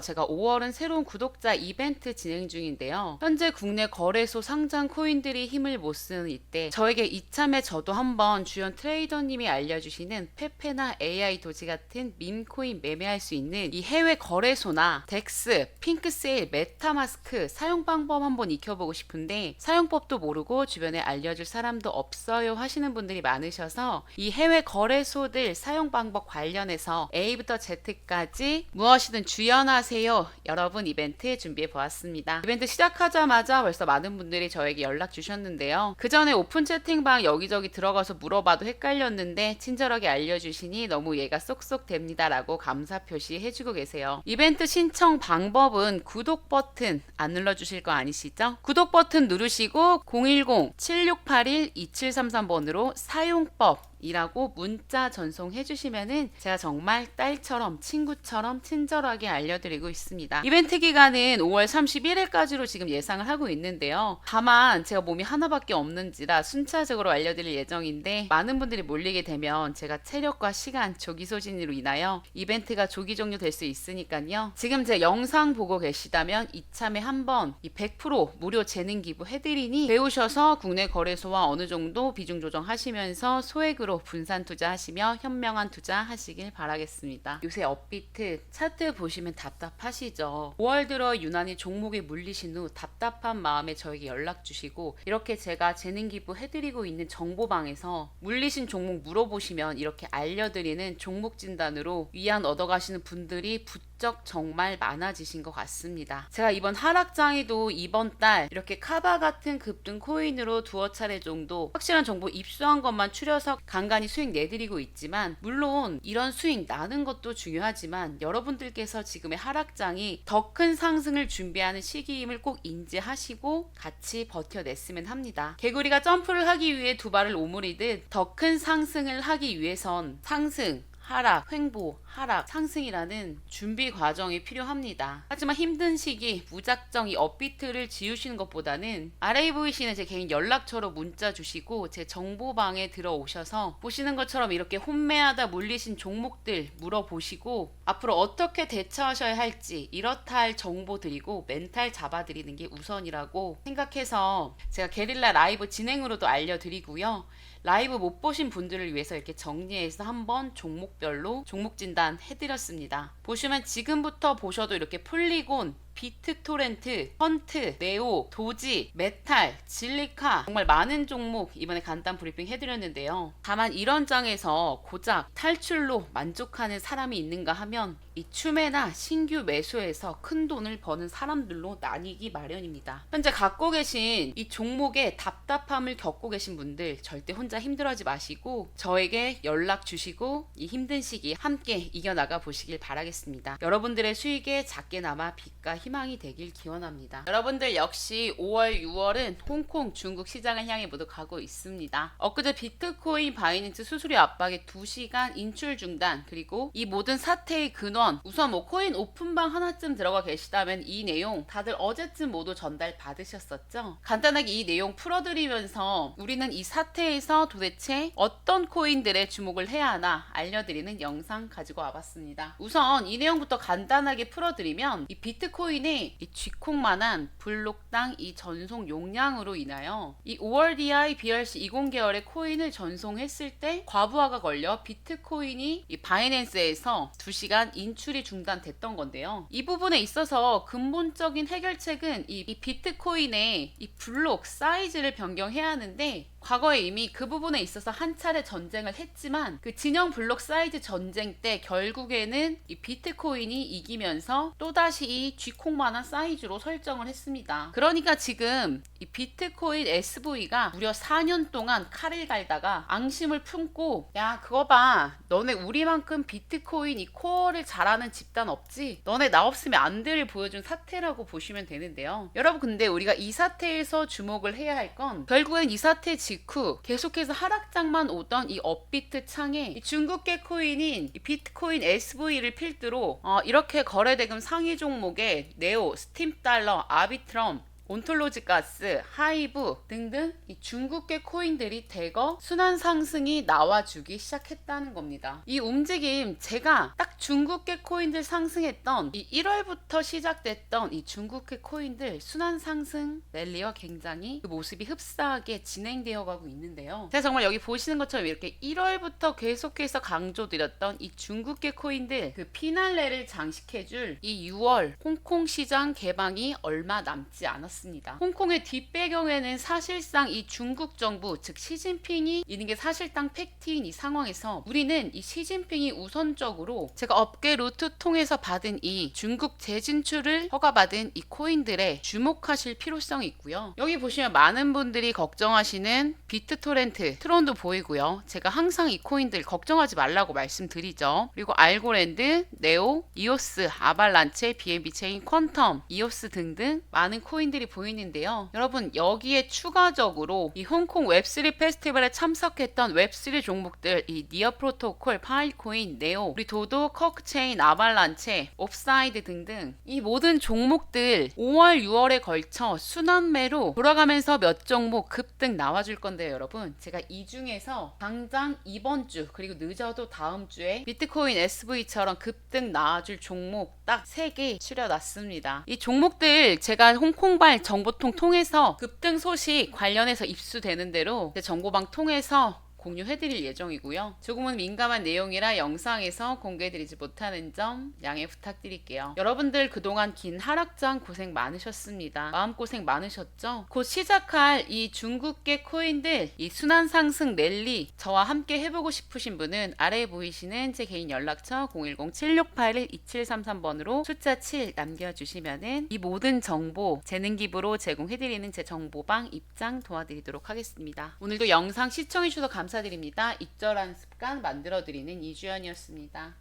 제가 5월은 새로운 구독자 이벤트 진행 중인데요. 현재 국내 거래소 상장 코인들이 힘을 못 쓰는 이때 저에게 이참에 저도 한번 주연 트레이더님이 알려주시는 페페나 AI 도지 같은 밈 코인 매매할 수 있는 이 해외 거래소나 덱스, 핑크세일, 메타마스크 사용 방법 한번 익혀보고 싶은데 사용법도 모르고 주변에 알려줄 사람도 없어요 하시는 분들이 많으셔서 이 해외 거래소들 사용 방법 관련해서 A부터 Z까지 무엇이든 주연 하세요 여러분 이벤트 준비해 보았습니다. 이벤트 시작하자마자 벌써 많은 분들이 저에게 연락 주셨는데요. 그 전에 오픈 채팅방 여기저기 들어가서 물어봐도 헷갈렸는데 친절하게 알려주시니 너무 얘가 쏙쏙 됩니다 라고 감사 표시 해주고 계세요. 이벤트 신청 방법은 구독 버튼 안 눌러주실 거 아니시죠? 구독 버튼 누르시고 010-7681-2733번으로 사용법 이라고 문자 전송해 주시면은 제가 정말 딸처럼 친구처럼 친절하게 알려드리고 있습니다. 이벤트 기간은 5월 31일까지로 지금 예상을 하고 있는데요. 다만 제가 몸이 하나밖에 없는지라 순차적으로 알려드릴 예정인데 많은 분들이 몰리게 되면 제가 체력과 시간 조기 소진으로 인하여 이벤트가 조기 종료될 수 있으니까요. 지금 제 영상 보고 계시다면 이참에 한번 이 100% 무료 재능 기부 해드리니 배우셔서 국내 거래소와 어느 정도 비중 조정하시면서 소액으로 분산 투자하시며 현명한 투자 하시길 바라겠습니다. 요새 업비트 차트 보시면 답답하시죠. 5월 들어 유난히 종목에 물리신 후 답답한 마음에 저에게 연락 주시고 이렇게 제가 재능 기부 해드리고 있는 정보방에서 물리신 종목 물어보시면 이렇게 알려드리는 종목 진단으로 위안 얻어가시는 분들이 부쩍 정말 많아지신 것 같습니다. 제가 이번 하락장에도 이번 달 이렇게 카바 같은 급등 코인으로 두어 차례 정도 확실한 정보 입수한 것만 추려서 간간히 수익 내드리고 있지만 물론 이런 수익 나는 것도 중요하지만 여러분들께서 지금의 하락장이 더 큰 상승을 준비하는 시기임을 꼭 인지하시고 같이 버텨냈으면 합니다. 개구리가 점프를 하기 위해 두 발을 오므리듯 더 큰 상승을 하기 위해선 상승 하락, 횡보, 하락, 상승이라는 준비 과정이 필요합니다. 하지만 힘든 시기 무작정 이 업비트를 지우시는 것보다는 아래 보이시는 제 개인 연락처로 문자 주시고 제 정보방에 들어오셔서 보시는 것처럼 이렇게 혼매하다 물리신 종목들 물어보시고 앞으로 어떻게 대처하셔야 할지 이렇다 할 정보 드리고 멘탈 잡아드리는 게 우선이라고 생각해서 제가 게릴라 라이브 진행으로도 알려드리고요. 라이브 못 보신 분들을 위해서 이렇게 정리해서 한번 종목별로 종목 진단 해드렸습니다. 보시면 지금부터 보셔도 이렇게 폴리곤, 비트토렌트, 펀트, 네오, 도지, 메탈, 진리카 정말 많은 종목 이번에 간단 브리핑 해드렸는데요. 다만 이런 장에서 고작 탈출로 만족하는 사람이 있는가 하면 이 추매나 신규 매수에서 큰 돈을 버는 사람들로 나뉘기 마련입니다. 현재 갖고 계신 이 종목에 답답함을 겪고 계신 분들 절대 혼자 힘들어하지 마시고 저에게 연락 주시고 이 힘든 시기 함께 이겨나가 보시길 바라겠습니다. 여러분들의 수익에 작게나마 빛과 희망이 되길 기원합니다. 여러분들 역시 5월, 6월은 홍콩, 중국 시장을 향해 모두 가고 있습니다. 엊그제 비트코인 바이낸스 수수료 압박에 2시간 인출 중단 그리고 이 모든 사태의 근원 우선 뭐 코인 오픈방 하나쯤 들어가 계시다면 이 내용 다들 어제쯤 모두 전달 받으셨었죠? 간단하게 이 내용 풀어드리면서 우리는 이 사태에서 도대체 어떤 코인들의 주목을 해야 하나 알려드리는 영상 가지고 와봤습니다. 우선 이 내용부터 간단하게 풀어드리면 이 비트코인 의 이 쥐콩만한 블록당 이 전송 용량으로 인하여 이 5월DI BRC 20계열의 코인을 전송했을 때 과부하가 걸려 비트코인이 이 바이낸스에서 2시간 인출이 중단됐던 건데요. 이 부분에 있어서 근본적인 해결책은 이, 이 비트코인의 이 블록 사이즈를 변경해야 하는데 과거에 이미 그 부분에 있어서 한 차례 전쟁을 했지만 그 진영 블록 사이즈 전쟁 때 결국에는 이 비트코인이 이기면서 또다시 이 쥐콩만한 사이즈로 설정을 했습니다. 그러니까 지금 이 비트코인 SV가 무려 4년 동안 칼을 갈다가 앙심을 품고 야 그거 봐 너네 우리만큼 비트코인 이 코어를 잘하는 집단 없지 너네 나 없으면 안 돼를 보여준 사태라고 보시면 되는데요. 여러분 근데 우리가 이 사태에서 주목을 해야 할 건 결국엔 이 사태 직후 계속해서 하락장만 오던 이 업비트 창에 이 중국계 코인인 이 비트코인 SV를 필두로 어, 이렇게 거래대금 상위 종목에 네오, 스팀 달러, 아비트럼 온톨로지 가스, 하이브 등등 이 중국계 코인들이 대거 순환 상승이 나와주기 시작했다는 겁니다. 이 움직임 제가 딱 중국계 코인들 상승했던 이 1월부터 시작됐던 이 중국계 코인들 순환 상승 랠리와 굉장히 그 모습이 흡사하게 진행되어 가고 있는데요. 제가 정말 여기 보시는 것처럼 이렇게 1월부터 계속해서 강조드렸던 이 중국계 코인들 그 피날레를 장식해줄 이 6월 홍콩 시장 개방이 얼마 남지 않았습니다. 홍콩의 뒷배경에는 사실상 이 중국 정부 즉 시진핑이 있는 게 사실상 팩트인 이 상황에서 우리는 이 시진핑이 우선적으로 제가 업계 루트 통해서 받은 이 중국 재진출을 허가받은 이 코인들에 주목하실 필요성이 있고요. 여기 보시면 많은 분들이 걱정하시는 비트토렌트 트론도 보이고요. 제가 항상 이 코인들 걱정하지 말라고 말씀드리죠. 그리고 알고랜드, 네오, 이오스, 아발란체, BNB 체인, 퀀텀, 이오스 등등 많은 코인들이 보이는데요. 여러분 여기에 추가적으로 이 홍콩 웹3 페스티벌에 참석했던 웹3 종목들 이 니어 프로토콜, 파일코인, 네오, 우리 도도, 커크체인, 아발란체, 옵사이드 등등 이 모든 종목들 5월, 6월에 걸쳐 순환매로 돌아가면서 몇 종목 급등 나와줄 건데요, 여러분. 제가 이 중에서 당장 이번 주 그리고 늦어도 다음 주에 비트코인 SV처럼 급등 나와줄 종목 딱 3개 추려놨습니다. 이 종목들 제가 홍콩발 정보통 통해서 급등 소식 관련해서 입수되는 대로 제 정보방 통해서 공유해드릴 예정이고요. 조금은 민감한 내용이라 영상에서 공개해드리지 못하는 점 양해 부탁드릴게요. 여러분들 그동안 긴 하락장 고생 많으셨습니다. 마음고생 많으셨죠? 곧 시작할 이 중국계 코인들 이 순환 상승 랠리 저와 함께 해보고 싶으신 분은 아래에 보이시는 제 개인 연락처 010-7681-2733번으로 숫자 7 남겨주시면은 이 모든 정보 재능 기부로 제공해드리는 제 정보방 입장 도와드리도록 하겠습니다. 오늘도 영상 시청해주셔서 감사드립니다. 익절한 습관 만들어드리는 이주연이었습니다.